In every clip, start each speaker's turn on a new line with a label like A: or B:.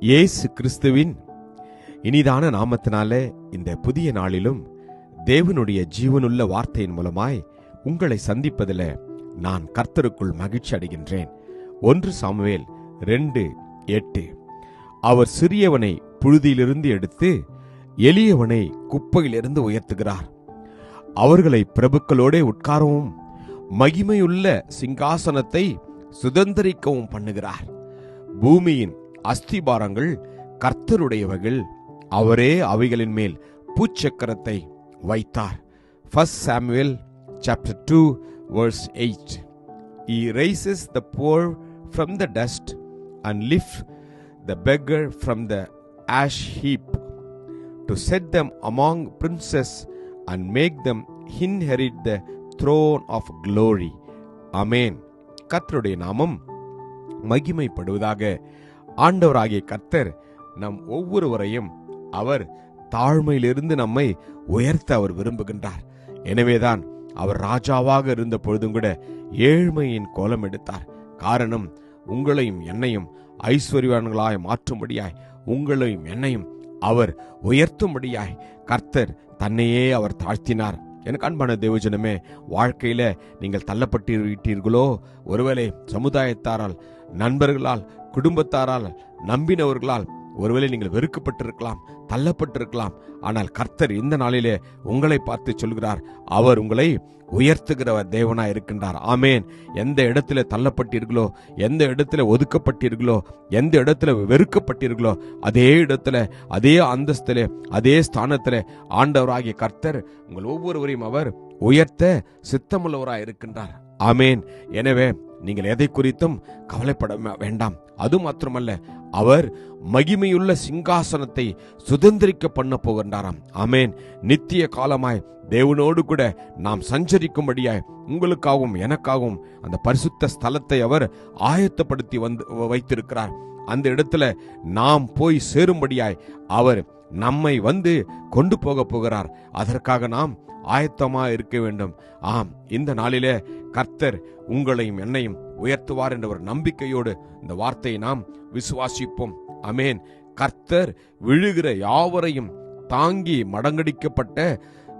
A: இயேசு கிறிஸ்துவின் இனிதான நாமத்தினாலே இந்த புதிய நாளிலும் தேவனுடைய ஜீவனுள்ள வார்த்தையின் மூலமாய் உங்களை சந்திப்பதில் நான் கர்த்தருக்குள் மகிழ்ச்சி அடைகின்றேன். ஒன்று சாமுவேல் ரெண்டு எட்டு. அவர் சிறியவனை புழுதியிலிருந்து எடுத்து எளியவனை குப்பையிலிருந்து உயர்த்துகிறார். அவர்களை பிரபுக்களோடே உட்காரவும் மகிமையுள்ள சிங்காசனத்தை சுதந்திரிக்கவும் பண்ணுகிறார். பூமியின் அஸ்திபாரங்கள் கர்த்தருடையவர்கள் அவரே அவைகளின் மேல் பூச்சக்கரத்தை வைத்தார் first Samuel chapter two verse eight he raises the poor from the dust and lift the beggar from the ash heap to set them among princes and make them inherit the throne of glory amen கத்தருடைய நாமம் மகிமைப்படுவதாக ஆண்டவராகிய கர்த்தர் நம் ஒவ்வொருவரையும் அவர் தாழ்மையிலிருந்து நம்மை உயர்த்த அவர் விரும்புகின்றார். எனவேதான் அவர் ராஜாவாக இருந்த பொழுதும் கூட ஏழ்மையின் கோலம் எடுத்தார். காரணம் உங்களையும் என்னையும் ஐஸ்வர்யவான்களாய் மாற்றும்படியாய் உங்களையும் என்னையும் அவர் உயர்த்தும்படியாய் கர்த்தர் தன்னையே அவர் தாழ்த்தினார். எனக்கு அன்பான தேவஜனமே வாழ்க்கையில நீங்கள் தள்ளப்பட்டு விட்டீர்களோ ஒருவேளை சமுதாயத்தாரால் நண்பர்களால் குடும்பத்தாரால் நம்பினவர்களால் ஒருவேளை நீங்கள் வெறுக்கப்பட்டிருக்கலாம் தள்ளப்பட்டிருக்கலாம் ஆனால் கர்த்தர் இந்த நாளிலே உங்களை பார்த்து சொல்கிறார் அவர் உங்களை உயர்த்துகிறவர் தேவனா இருக்கின்றார். ஆமேன். எந்த இடத்துல தள்ளப்பட்டீர்களோ எந்த இடத்துல ஒதுக்கப்பட்டீர்களோ எந்த இடத்துல வெறுக்கப்பட்டீர்களோ அதே இடத்துல அதே அந்தஸ்திலே அதே ஸ்தானத்தில் ஆண்டவராகிய கர்த்தர் உங்கள் ஒவ்வொருவரையும் அவர் உயர்த்த சித்தமுள்ளவராக இருக்கின்றார். ஆமேன். எனவே நீங்கள் எதை குறித்தும் கவலைப்பட வேண்டாம். அது மாத்திரமல்ல அவர் மகிமையுள்ள சிங்காசனத்தை சுதந்திரிக்க பண்ண போகின்றாராம். ஆமேன். நித்திய காலமாய் தேவனோடு கூட நாம் சஞ்சரிக்கும்படியாய் உங்களுக்காகவும் எனக்காகவும் அந்த பரிசுத்த ஸ்தலத்தை அவர் ஆயத்தப்படுத்தி வந்து வைத்திருக்கிறார். அந்த இடத்துல நாம் போய் சேரும்படியாய் அவர் நம்மை வந்து கொண்டு போக போகிறார். அதற்காக நாம் ஆயத்தமா இருக்க வேண்டும். ஆம் இந்த நாளிலே கர்த்தர் உங்களையும் என்னையும் உயர்த்துவார் என்ற ஒரு நம்பிக்கையோடு இந்த வார்த்தையை நாம் விசுவாசிப்போம். அமேன் கர்த்தர் விழுகிற யாவரையும் தாங்கி மடங்கடிக்கப்பட்ட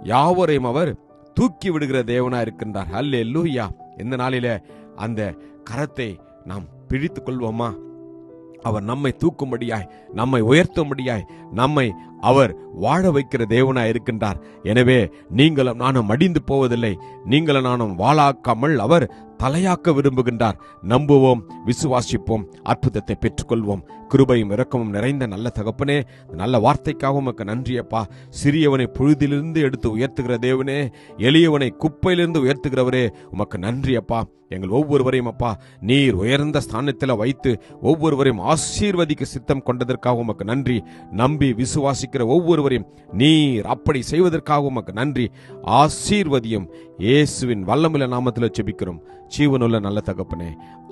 A: யாவரையும் அவர் தூக்கி விடுகிற தேவனா இருக்கின்றார். அல்லே லூயா இந்த நாளில அந்த கரத்தை நாம் பிடித்துக் கொள்வோமா அவர் நம்மை தூக்கும்படியாய் நம்மை உயர்த்தும்படியாய் நம்மை அவர் வாழ வைக்கிற தேவனாய் இருக்கின்றார். எனவே நீங்களும் நானும் மடிந்து போவதில்லை. நீங்களும் நானும் வாழாக்காமல் அவர் தலையாக்க விரும்புகின்றார். நம்புவோம் விசுவாசிப்போம் அற்புதத்தை பெற்றுக்கொள்வோம். கிருபையும் இரக்கமும் நிறைந்த நல்ல தகப்பனே நல்ல வார்த்தைக்காக உமக்கு நன்றியப்பா சிறியவனை புழுதிலிருந்து எடுத்து உயர்த்துகிற தேவனே எளியவனை குப்பையிலிருந்து உயர்த்துகிறவரே உமக்கு நன்றியப்பா எங்கள் ஒவ்வொருவரையும் அப்பா நீர் உயர்ந்த ஸ்தானத்தில் வைத்து ஒவ்வொருவரையும் ஆசீர்வதிக்க சித்தம் கொண்டதற்காக உமக்கு நன்றி. நம்பி விசுவாசி விசுவாசிக்கிற ஒவ்வொருவரையும் நீர் அப்படி செய்வதற்காக உமக்கு நன்றி ஆசீர்வதியும். இயேசுவின் வல்லமுள்ள நாமத்தில் செபிக்கிறோம் ஜீவனுள்ள நல்ல தகப்பனே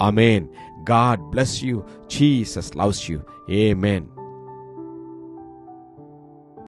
A: amen God bless you Jesus loves you amen